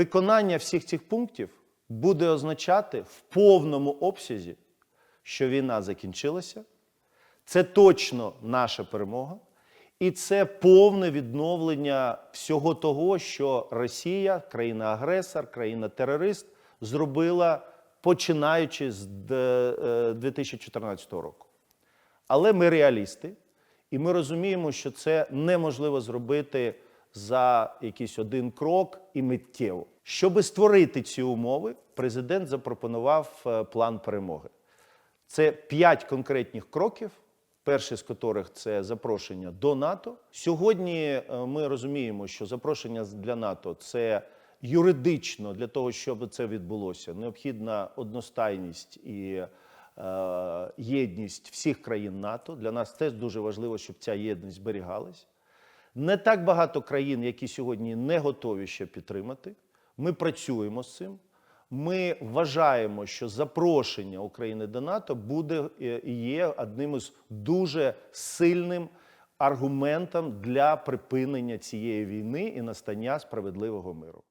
Виконання всіх цих пунктів буде означати в повному обсязі, що війна закінчилася. Це точно наша перемога, і це повне відновлення всього того, що Росія, країна-агресор, країна-терорист, зробила починаючи з е, 2014 року. Але ми реалісти, і ми розуміємо, що це неможливо зробити за якийсь один крок і миттєво. Щоб створити ці умови, президент запропонував е, план перемоги. Це п'ять конкретних кроків. Перший з яких це запрошення до НАТО. Сьогодні е, ми розуміємо, що запрошення для НАТО це юридично для того, щоб це відбулося. Необхідна одностайність і е, єдність всіх країн НАТО. Для нас теж дуже важливо, щоб ця єдність зберігалась. Не так багато країн, які сьогодні не готові ще підтримати. Ми працюємо з цим. Ми вважаємо, що запрошення України до НАТО буде е, є одним із дуже сильним аргументом для припинення цієї війни і настання справедливого миру.